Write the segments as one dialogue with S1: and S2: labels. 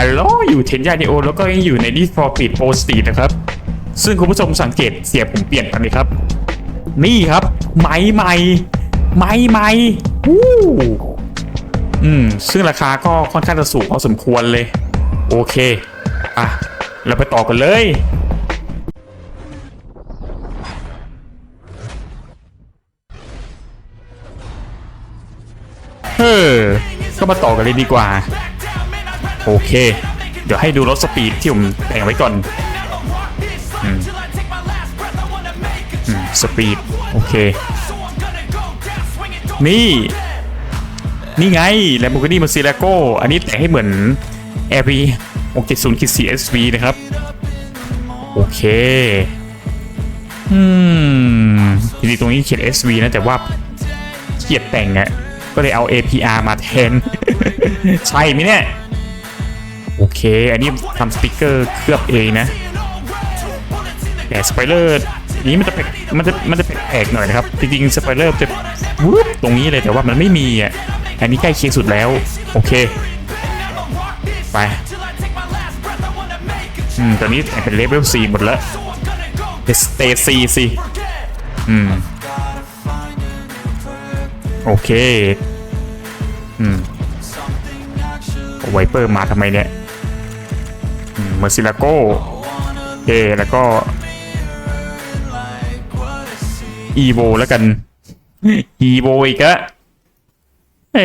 S1: ฮัลโหลอยู่เทนยาเดโอแล้วก็ยังอยู่ในดิฟอร์ปิดโปสตีนะครับ ซึ่งคุณผู้ชมสังเกตเสียงผมเปลี่ยนไปไหมครับ นี่ครับ ไม้ใหม่ไม้ใหม่วู้อืม ซึ่งราคาก็ค่อนข้างจะสูงพอสมควรเลย โอเค อะ เราไปต่อกันเลยเฮ้อก็มาต่อกันเลยดีกว่า โอเค เดี๋ยวให้ดูรถสปีดที่ผมแต่งไว้ก่อนสปีด โอเค นี่ นี่ไง Lamborghini Murcielago อันนี้แต่งให้เหมือน r อ670 CSV นะครับ โอเค อืมจริงๆตรงนี้เขียน SV นะ แต่ว่าเขียดแต่งอะก็เลยเอา APR มาแทน ใช่ไหมเนี่ย โอเค อันนี้ทำสติกเกอร์เคลือบเองนะแต่สไปเลอร์นี้มันจะแปลกมันจะมันจะแปลกๆหน่อยนะครับ จริงๆสไปเลอร์จะวุบตรงนี้เลยแต่ว่ามันไม่มีอะอันนี้ใกล้เคียงสุดแล้ว โอเค ไปอืมตอนนี้แต่งเป็นเลเวล4หมดแล้วเป็นสเตซีสิอืมโอเค อืมไวเปอร์มาทำไมเนี่ย เมอร์ซิลาโก้เอแล้วก็อีโวแล้วกันอีโวอีกอะเอ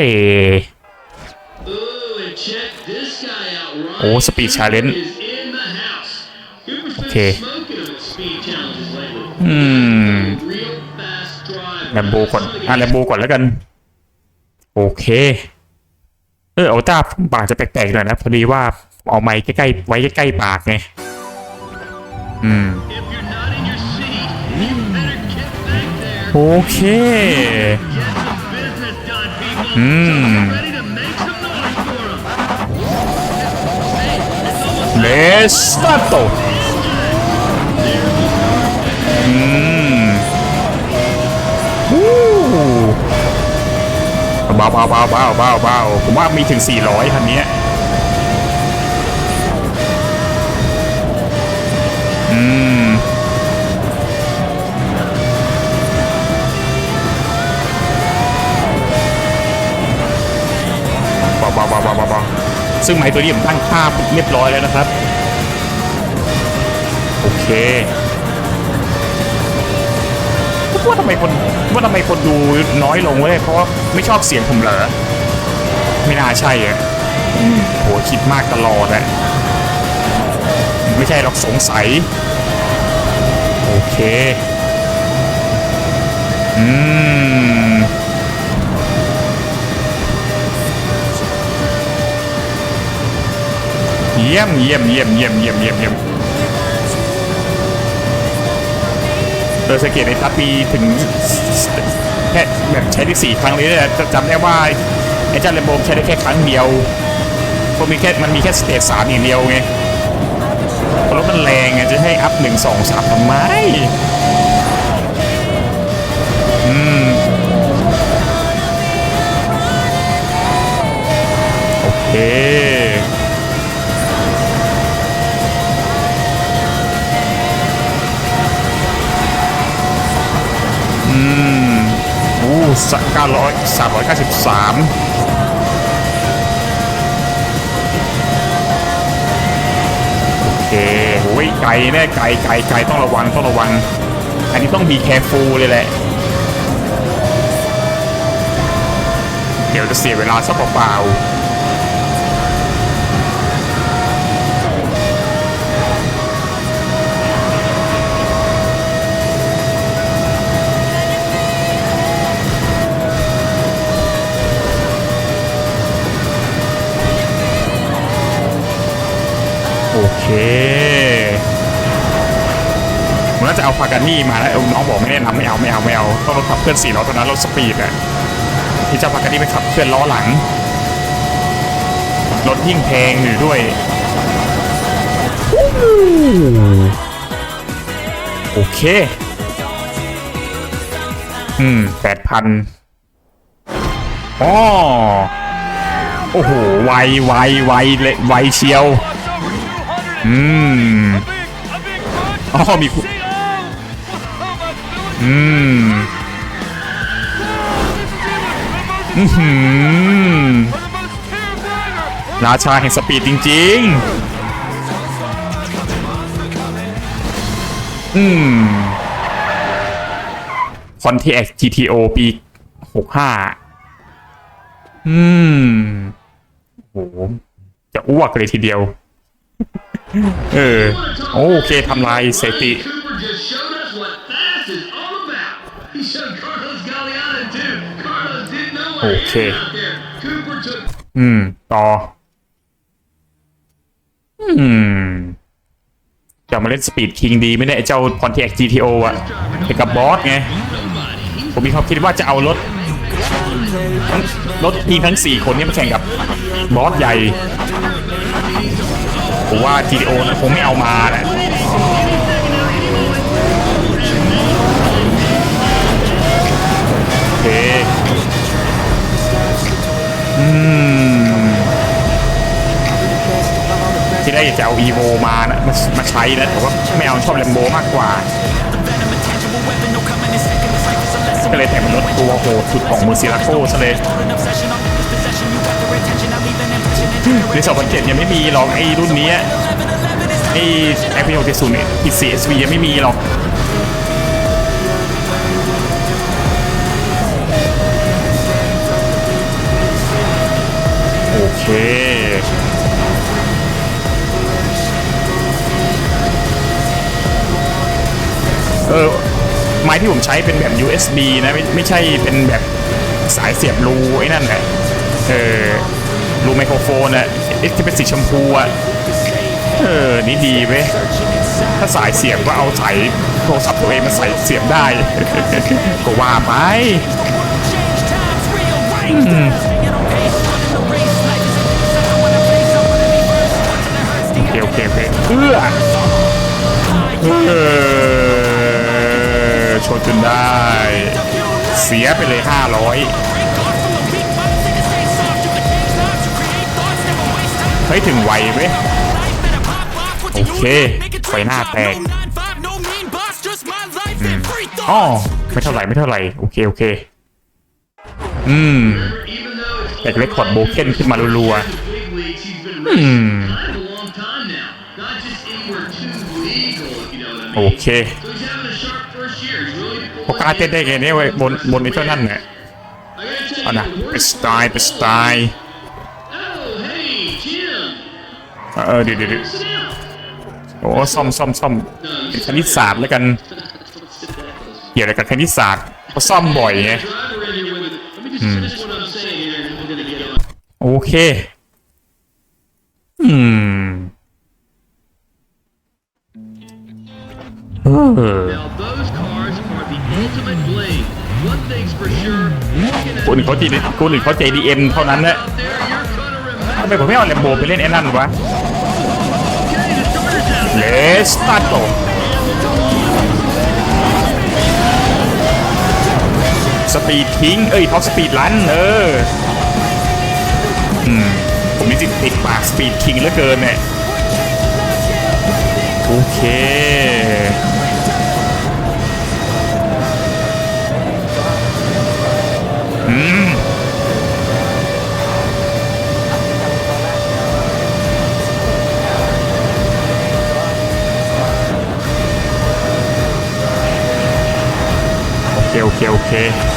S1: โอ้สปีดชาเลน
S2: โอเค
S1: อืมแลมโบก่อนอะแลมโบก่อนแล้วกัน โอเค เออเอาต้าบางจะแปลกๆหน่อยนะ พอดีว่า เอาไม้ใกล้ๆไว้ใกล้ๆปากไง อืม โอเค
S2: อืม
S1: เลสตาโตอืมวู้เบาเบาเบาเบาเบาเาผมว่ามีถึง 400คันนี้ นี้ยอืมเบาบาเบาบาเบาซึ่งไม้ตัวนี้ผมตั้งค่าเรียบร้อยแล้วนะครับ โอเคว่าทำไมคนว่าทำไมคนดูน้อยลงเว้ยเพราะว่าไม่ชอบเสียงผมเหรอไม่น่าใช่อะโหคิดมากตลอดอะไม่ใช่หรอกสงสัย เคอืมเยี่ยมเยี่ยมเยี่ยมเยี่ยมเยี่ยมเยี่ยมเยี่ยมโดยสังเกตในทัพมีถึงแค่แบบใช้ได้สี่ครั้งเลยนะจะจำได้ว่าไอ้เจ้าเลมโบใช้ได้แค่ครั้งเดียวเพราะมีแค่มันมีแค่สเตจสามอย่างเดียวไงเพราะรถมันแรง ให้อัพหนึ่งสองสามทำไมอืมโอเคอืมอู้สักเก้าร้อยสามร้อยเก้าสิบสาม ไกลแน่ไกลไกลไกลต้องระวังต้องระวัง อันนี้ต้อง be careful เลยแหละ เดี๋ยวจะเสียเวลาซะเปล่าๆโอเค น่าจะเอาพากานี่มาแล้วน้องบอกไม่แนะนำไม่เอาไม่เอาไม่เอาต้องรถขับเคลื่อนสี่ล้อตัวนั้นรถสปีดอะที่เจ้าพากานี่ไปขับเคลื่อนล้อหลังรถยิ่งแพงอยู่ด้วยโอเค อืมแปดพันอ๋อโอ้โห ไว ไว ไวเลยไวเชียว อืม อ๋อ มี อืมอือหือราชาแห่งสปีดจริง ๆ อืมคอนที่ X GTO ปี65อืมโอ้โหจะอ้วกเลยทีเดียว เออ โอเคทำลายสถิติ
S2: didn't know what
S1: Okay.
S2: hit out there. Cooper took
S1: อืม ต่อ อืม จะมาเล่นสปีดคิงดีไม่ไอ้เจ้า Pontiac GTO อะไปกับบอสไง ผมมีความคิดว่าจะเอารถ รถทีมทั้ง4คนนี้มาแข่งกับบอสใหญ่ ผมว่า GTO นะคงไม่เอามาแหละ อืมที่แรกอยากจะเอา EVO มานะมามาใช้นะแต่ว่าไม่เอาชอบแลมโบมากกว่า ก็เลยแต่งเป็นรถตัวโหดสุดของมูซิลาโก้ซะเลยใน2007ยังไม่มีหรอกไอ้รุ่นนี้ไอ้ f p 6 0เนี่ย PCSV ยังไม่มีหรอก เคเออไม้ที่ผมใช้เป็นแบบ USB นะไม่ไม่ใช่เป็นแบบสายเสียบรูไอ้นั่นแหละเออรูไมโครโฟนอะเอ๊ะที่เป็นสีชมพูอะเออ นี่ดีเว้ย ถ้าสายเสียบก็เอาสายโทรศัพท์ตัวเองมาใส่เสียบได้ ก็ว่าไป เคโอเคโอเคเอื้อเออชนจนได้ เสียไปเลย 500เฮ้ยถึงไวไหมโอเคไฟหน้าแตกอ๋อไม่เท่าไหร่ไม่เท่าไหร่ โอเค โอเค อืมแต่เรคคอร์ดโบเคนขึ้นมารัวๆอืม โอเคโอกาสเต้นได้แค่นี้เว้ยบนบนนี้เท่านั้นแห
S2: ละ
S1: เอานะไปสไตล์ไปสไตล์เออเดี๋ยวเดี๋ยวโอ้ซ่อมซ่อมซ่อมคณิตศาสตร์แล้วกันเกี่ยวอะไรกับคณิตศาสตร์ก็ซ่อมบ่อยไงโอเค อืม คนอื่นเขาจีคนอื่นเขา JDM เท่านั้นแหละ
S2: out there, you're gonna remember.
S1: ทำไมผมไม่เอาแลมโบไปเล่นไอ้นั่นวะ
S2: Okay, the starter's out.
S1: เลสตัดโตสปีดทิ้ง เอ้ยท็อปสปีดลันเอออืมผมนี่ติดปากสปีดคิงเหลือเกินเนี่ยโอเค โอเคโอ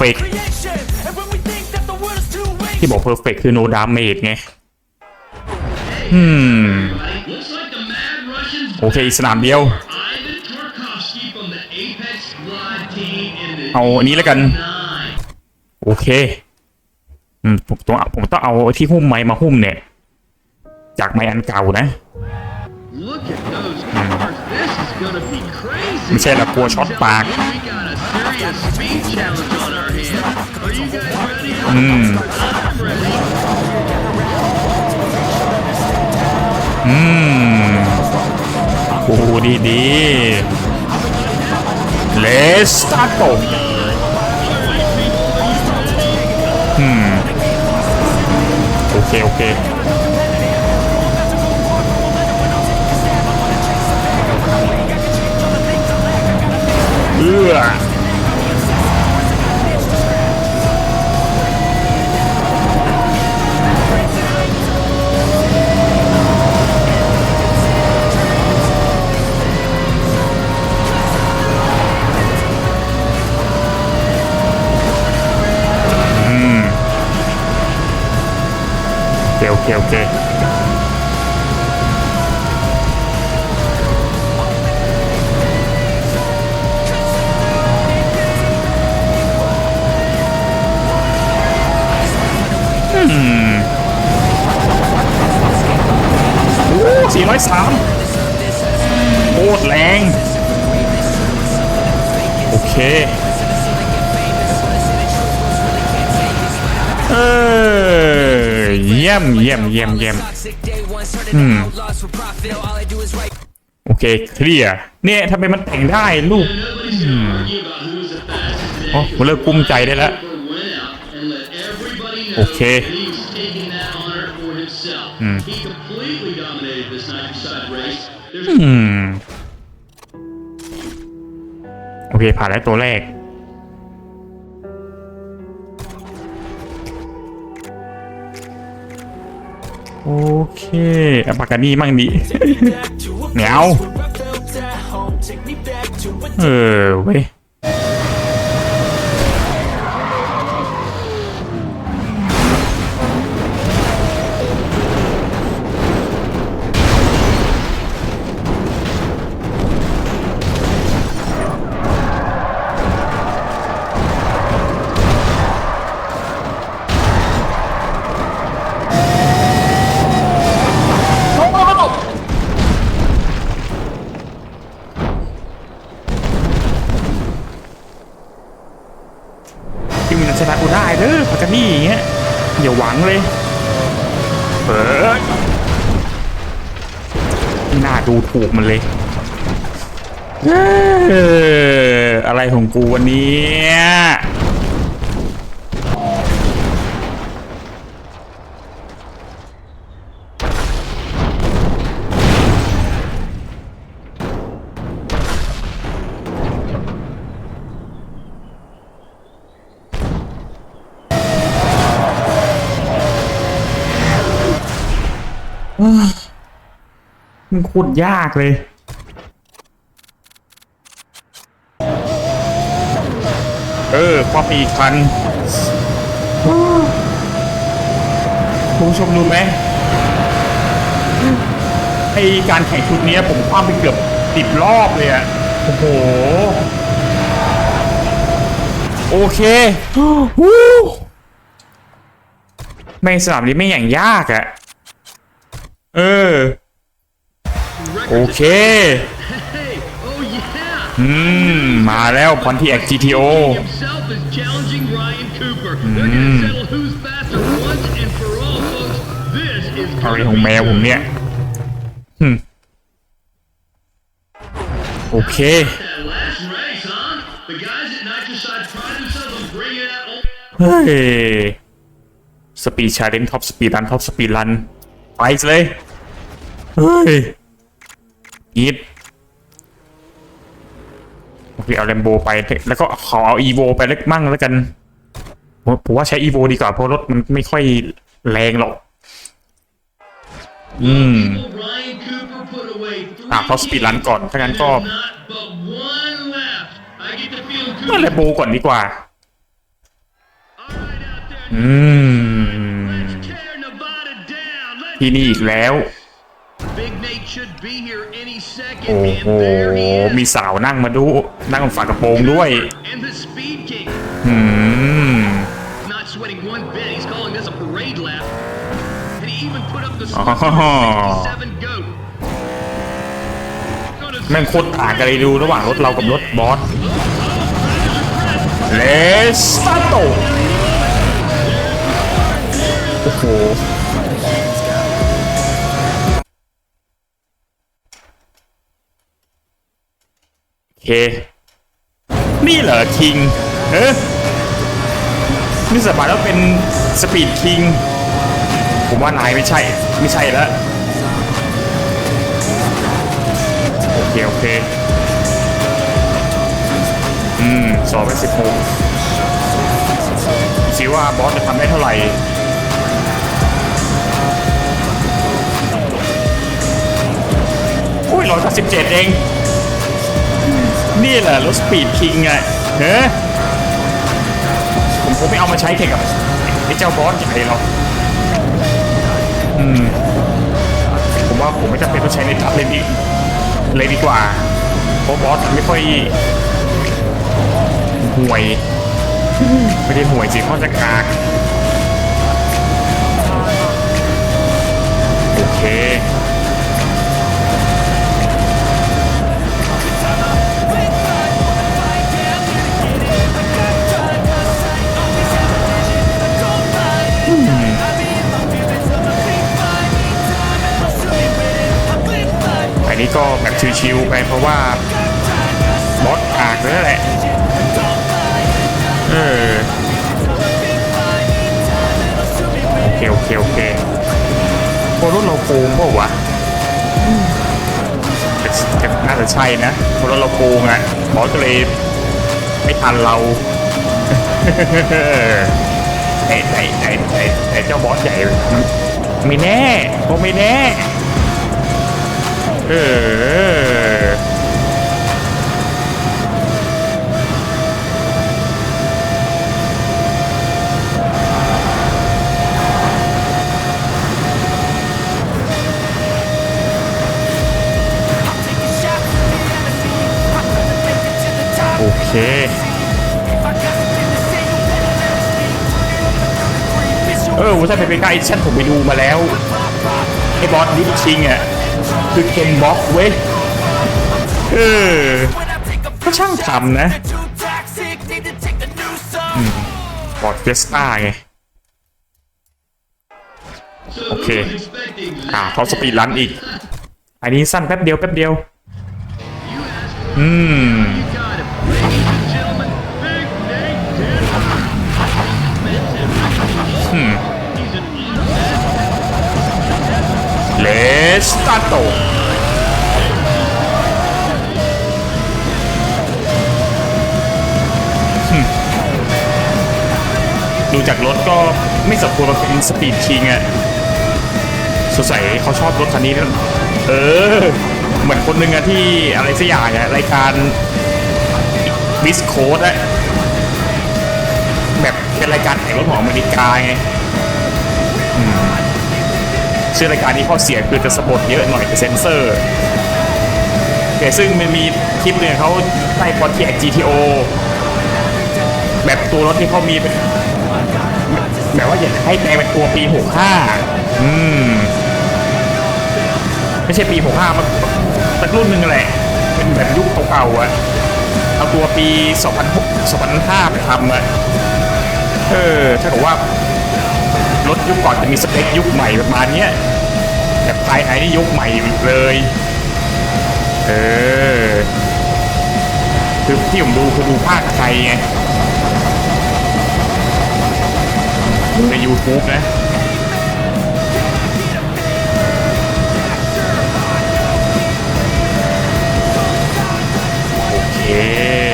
S1: ฟกที่บอกเพอร์เฟกคือ no damage ไงฮึมโอเคสนามเดียว เอาอันนี้แล้วกัน โอเคผมต้องผมต้องเอาที่หุ้มไม้มาหุ้มเนี่ย จากไม้อันเก่านะไม่ใช่ละกลัวช็อตปาก อืม อืม โอ้โหดีดีเลสตาร์โตอืม โอเค โอเคเออ โอเคโอเคโอเคอืมโอ้สี่ร้อยสามโคตรแรง โอเคี่ยมเยี่ยมเยี่ยมเยี่ยมอืมโอเคเคลียร์เนี่ยทำไมมันแต่งได้ลูกโอ้ผมเริ่มกุ้มใจได้แล้ว
S2: โอเค
S1: อืมโอเคผ่านแล้วตัวแรก โอเคเอาปากกานี่มั่งดิเหนียวเออเว้ย ที่มีนจะชนะกูได้เด้อพากกานี่อย่างเงี้ยอย่าหวังเลยเปิดไม่น่าดูถูกมันเลยเอออะไรของกูวันนี้ มันโคตรยากเลย เออความอีกคันคุณผู้ชมรู้ไหมไอการแข่งชุดเนี้ยผมคว้าไปเกือบติดรอบเลยอะโอ้โห โอเคฮู้แม่งสนามนี้ไม่งอย่างยากอะเออ โอเค
S2: hey, oh yeah.
S1: อืม มาแล้วพอนที่แอค GTO
S2: Himself is challenging Ryan Cooper. They're gonna settle who's faster once and for all, folks. This is
S1: อะไร
S2: gonna
S1: ของ
S2: be
S1: แมวผมเนี่ยหึมโอเค
S2: that last race, huh? The guys at Nitrocide pride themselves on bringing out old
S1: เฮ้ย สปีดชาเลนท็อปสปีดรันท็อปสปีดรัน ไปเลย เฮ้ย อีดโอเคเอาแลมโบไป แล้วก็ขอเอาอีโวไปเล็กมั่งแล้วกัน ผมผมว่าใช้อีโวดีกว่าเพราะรถมันไม่ค่อยแรงหรอก อืม
S2: people Ryan Cooper put away three
S1: อะเขาสปีดรันก่อนถ้างั้นก็
S2: There's not but one left. I get the feeling
S1: ก็
S2: Cooper
S1: แลมโบก่อนดีกว่า
S2: All right out there.
S1: อืม
S2: Tear Nevada down. Let's
S1: ที่นี่อีกแล้ว โอ้โห มีสาวนั่งมาดู นั่งฝากระโปรงด้วยอืมแม่งโคตรต่างกันเลยดูระหว่างรถเรากับรถบอส เลสตาโตโอ้โห เค นี่เหรอคิงเอ๊ะนี่สบายแล้วเป็นสปีดคิง ผมว่านายไม่ใช่ ไม่ใช่แล้ว โอเค โอเค อืมสองเป็นสิบหกสิว่าบอสจะทำได้เท่าไหร่อุ้ยร้อยสิบเจ็ดเอง นี่แหละรถสปีดคิงอะเฮ้ผมคงไม่เอามาใช้แข่งกับไอ้เจ้าบอสใหญ่หรอกอืมผมว่าผมไม่จำเป็นต้องใช้ในทับเลยดีเลยดีกว่าเพราะบอสไม่ค่อยห่วย ไม่ได้ห่วยสิข้อจะกากโอเค นนี้ก็แบบชิวๆไปเพราะว่าบอสอากเลยนั่นแหละ เออโอเคโอเคโอเคโครถเราโกงเปล่าวะแต่แต่น่าจะใช่นะเพราะรถเราโกงอะบอสก็เลยไม่ทันเราไอ้ไอ้ไอ้ไอ้ไอ้เจ้าบอสใหญ่มันไม่แน่ก็ไม่แน่ เออโอเคเออถ้าเป็นไปใกล้ฉันผมไปดูมาแล้วไอ้บอสดิฟชิงอะ คือเคนบ็อกเว้ยเออก็ช่างทำนะบอดเฟสต้าไง โอ
S2: เค
S1: อ่าเขาสปีดรันอีก อันนี้สั้นแป๊บเดียวแป๊บเดียว อืม สตาโตดูจากรถก็ไม่สมควรมาเป็นสปีดคิงอะสงสัยเขาชอบรถคันนี้นะเออ เหมือนคนหนึ่งอะที่อะไรสักอย่างอะรายการวิสโคดอะแบบเป็นรายการแข่งรถของอเมริกาไง ชื่อรายการนี้ข้อเสียคือจะสะบดเยอะหน่อยเซนเซอร์แต่ซึ่งมันมีคลิปเนี่ยเขาใต้พอดที่ GTO แบบตัวรถที่เขามีเป็นแบบว่าอยากให้แปลเป็นตัวปี 65 อืม ไม่ใช่ปี 65 มันสักรุ่นหนึ่งแหละ เป็นแบบยุคเก่าๆอะเอาตัวปี 2006 2005 ไปทำอะเออ ถ้าเกิดว่า รถยุคก่อนจะมีสเปคยุคใหม่ประมาณเนี้ยแต่ภายในนี่ยุคใหม่เลย เออคือที่ผมดูคือดูภาคไทยไงดูใน YouTube นะโอเค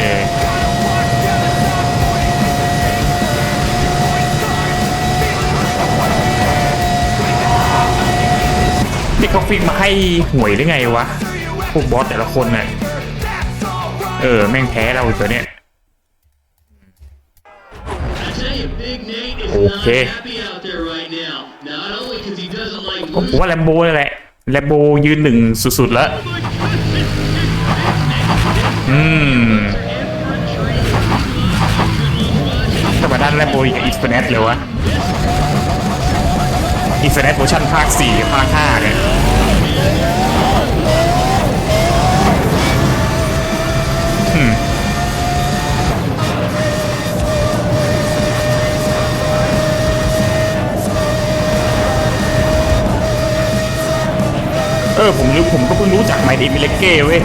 S1: ที่เขาฟิกมาให้หวยได้ไงวะพวกบอสแต่ละคนเน่ะเออ แม่งแพ้เราตัวเนี้ย
S2: โอเค
S1: ผมว่าแลมโบ้แหละแลมโบยืนหนึ่งสุดๆแล้ว อืมแต่มาด้านแลมโบอย่อีสเปเนตเลยวะอีสเปเนตโวอชันภาค 4 ภาค 5 เนี่ย เออผมรู้ผมก็เพิ่งรู้จักไมดีมิเลเก้เว้ย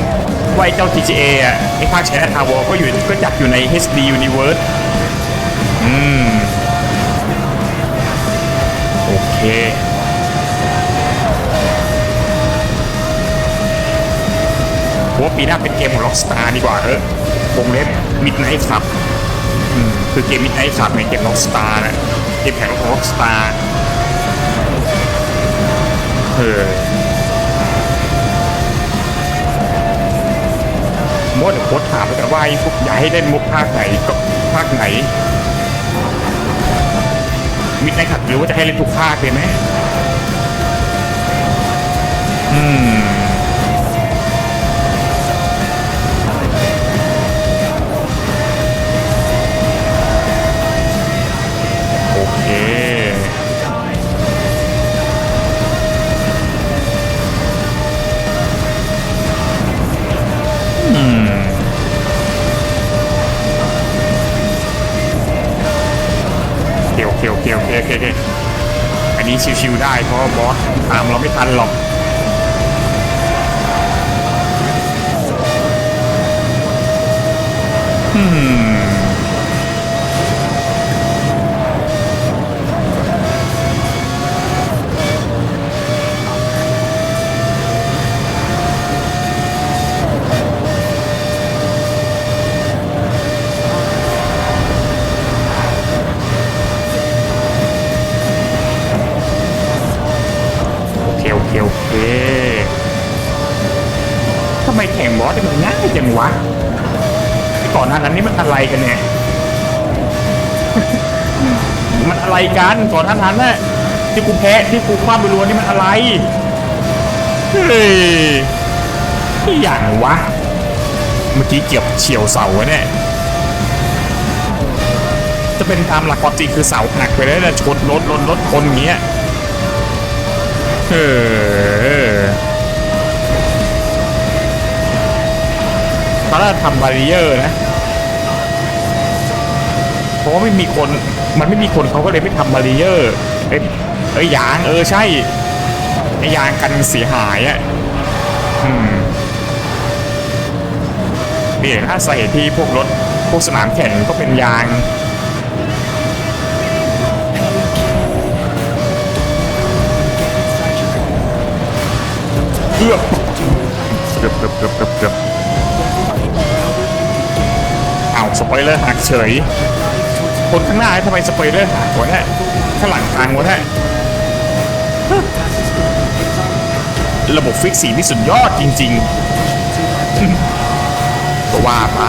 S1: ว่าไอ้เจ้า GTA อะไอ้ภาคแชร์ทาวอก็อยู่ก็จัดอยู่ใน HD Universe อืม โอเคผมว่าปีหน้าเป็นเกมของ Rockstar ดีกว่าเออวงเล็บ Midnight Club อืมคือเกม Midnight Club ในเกม Rockstar นะเกมแข่งของ Rockstar เออ มดเดี๋ยวโค้ดถามแล้วกันว่าไอ้พวกอยากให้เล่นมุกภาคไหนก็ภาคไหนมิดในขัดหรือว่าจะให้เล่นทุกภาคเลยไหมอืม นี้ชิวๆได้เพราะบอสตามเราไม่ทันหรอกอืม มันอะไรกันเนี่ย มันอะไรกันก่อนหน้านั้นน่ะที่กูแพ้ที่กูคว้าไปรัวนี่มันอะไร เฮ้ยอย่างวะ เมื่อกี้เกือบเฉียวเสาเนี่ยจะเป็นตามหลักความจริงคือเสาหนักไปแล้วนะชนรถรถรถคนเงี้ย เออตอนแรกทำบาริเออร์นะ ราะว่าไม่มีคนมันไม่มีคนเขาก็เลยไม่ทำบาริเออร์เอ้ยเอ้ยยางเออใช่ไอ้ยางกันเสียหายอะ่ะอืมนี่ถ้าสาเหตุที่พวกรถพวกสนามแข่งก็เป็นยางเกือบเกือบเกือบเกือบเกือบเอาสปอยเลอร์หักเฉย คนข้างหน้าทำไมสปอยเลอร์หักวะเนี่ยข้างหลังทางวัดแท้ระบบฟิกสีนี่สุดยอดจริงๆก็ว่าไป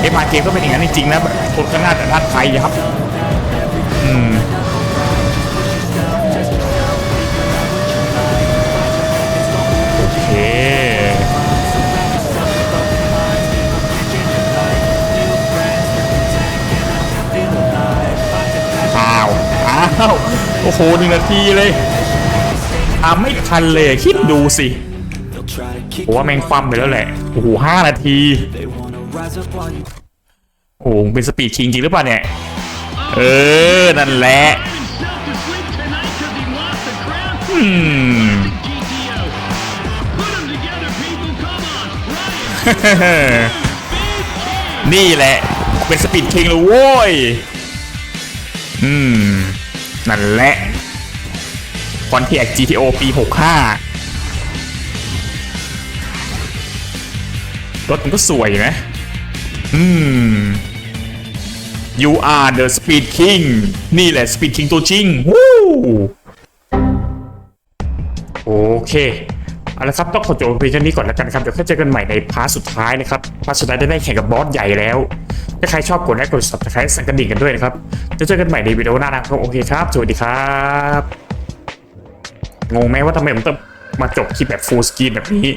S1: เอ็มอาร์เกมก็เป็นอย่างนั้นจริงๆนะคนข้างหน้าแต่ด้านไทยครับ อืม อ้าว อ้าว โอ้โหหนึ่งนาทีเลยตามไม่ทันเลยคิดดูสิผมว่าแม่งคว่ำไปแล้วแหละ โอ้โหห้านาที โอ้โหมึงเป็นสปีดคิงจริงหรือเปล่าเนี่ย เออ นั่นแหละนี่แหละ เป็นสปีดคิงเลยโว้ย อืม นั่นแหละคอนเทก GTO ปี 65 รถมันก็สวยนะ อืม You are the Speed King นี่แหละ Speed King ตัวจริง วู้โอเค เอาละครับต้องขอจบเพียงเท่านี้ก่อนแล้วกันครับ เดี๋ยวค่อยเจอกันใหม่ในพาร์ทสุดท้ายนะครับ พาร์ทสุดท้ายได้ได้แข่งกับบอสใหญ่แล้ว ถ้าใครชอบกดไลค์กด subscribe สั่นกระดิ่งกันด้วยนะครับจะเจอกันใหม่ในวิดีโอหน้านะครับโอเคครับสวัสดีครับงงไหมว่าทำไมผมต้องมาจบคลิปแบบ full screen แบบนี้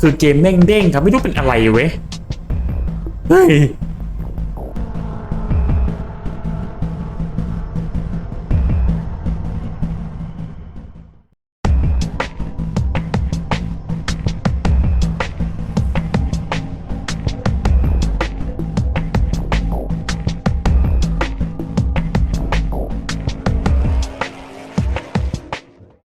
S1: คือเกมเด้งๆครับไม่รู้เป็นอะไรเว้ยเฮ้ย